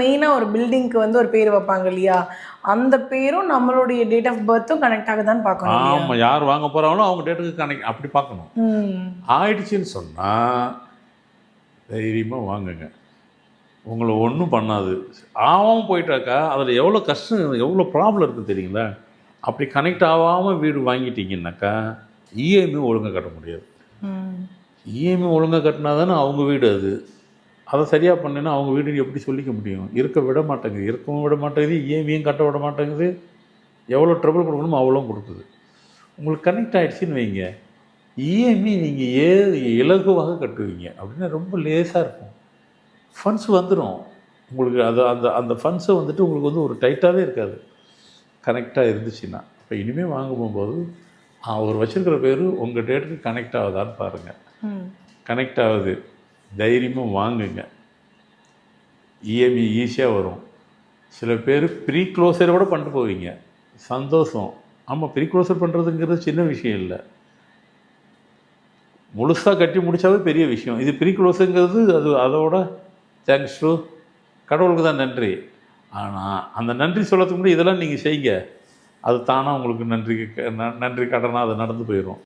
மெயினாக ஒரு பில்டிங்க்கு வந்து ஒரு பேர் வைப்பாங்க இல்லையா? அந்த பேரும் நம்மளுடைய டேட் ஆஃப் பர்த்தும் கனெக்ட் ஆகுதான்னு பார்க்கணும்? ஆமாம் யார் வாங்க போகிறாங்களோ அவங்க டேட்டுக்கு கனெக்ட் அப்படி பார்க்கணும். ஆயிடுச்சுன்னு சொன்னால் தைரியமாக வாங்குங்க. உங்களை ஒன்றும் பண்ணாது. ஆகாமல் போயிட்டாக்கா அதில் எவ்வளோ கஷ்டம் எவ்வளோ ப்ராப்ளம் இருக்குது தெரியுங்களா? அப்படி கனெக்ட் ஆகாமல் வீடு வாங்கிட்டீங்கன்னாக்கா இஎம்ஐ ஒழுங்காக கட்ட முடியாது. இஎம்ஐ ஒழுங்காக கட்டினா தானே அவங்க வீடு அது. அதை சரியாக பண்ணேன்னா அவங்க வீடுன்னு எப்படி சொல்லிக்க முடியும்? இருக்க விட மாட்டேங்குது. இருக்கவும் விட மாட்டேங்குது இஎம்ஐயும் கட்ட விட மாட்டேங்குது. எவ்வளோ ட்ரபிள் கொடுக்கணுமோ அவ்வளோ கொடுக்குது. உங்களுக்கு கனெக்ட் ஆகிடுச்சின்னு வைங்க. இஎம்ஐ நீங்கள் ஏ இலகுவாக கட்டுவீங்க. அப்படின்னா ரொம்ப லேசாக இருக்கும். ஃபண்ட்ஸ் வந்துடும் உங்களுக்கு அது அந்த அந்த ஃபண்ட்ஸை வந்துட்டு உங்களுக்கு வந்து ஒரு டைட்டாகவே இருக்காது. கனெக்டாக இருந்துச்சுன்னா. இப்போ இனிமேல் வாங்க போகும்போது அவர் வச்சிருக்கிற பேர் உங்கள் டேட்டுக்கு கனெக்ட் ஆகுதான்னு பாருங்கள் கனெக்ட் ஆகுது. தைரியமாக வாங்குங்க. இஎம்ஐ ஈஸியாக வரும். சில பேர் ப்ரீ க்ளோஸர் கூட பண்ணிட்டு போவீங்க. சந்தோஷம். ஆமாம் ப்ரீ க்ளோஸர் பண்ணுறதுங்கிறது சின்ன விஷயம் இல்லை. முழுசாக கட்டி முடித்தாவே பெரிய விஷயம். இது ப்ரீ க்ளோஸுங்கிறது அது அதோட தேங்க்ஸ் டு கடவுளுக்கு தான் நன்றி. ஆனால் அந்த நன்றி சொல்லத்துக்கு முன்னாடி இதெல்லாம் நீங்கள் செய்யுங்க. அது தானாக உங்களுக்கு நன்றி நன்றி கடனாக அது நடந்து போயிடும்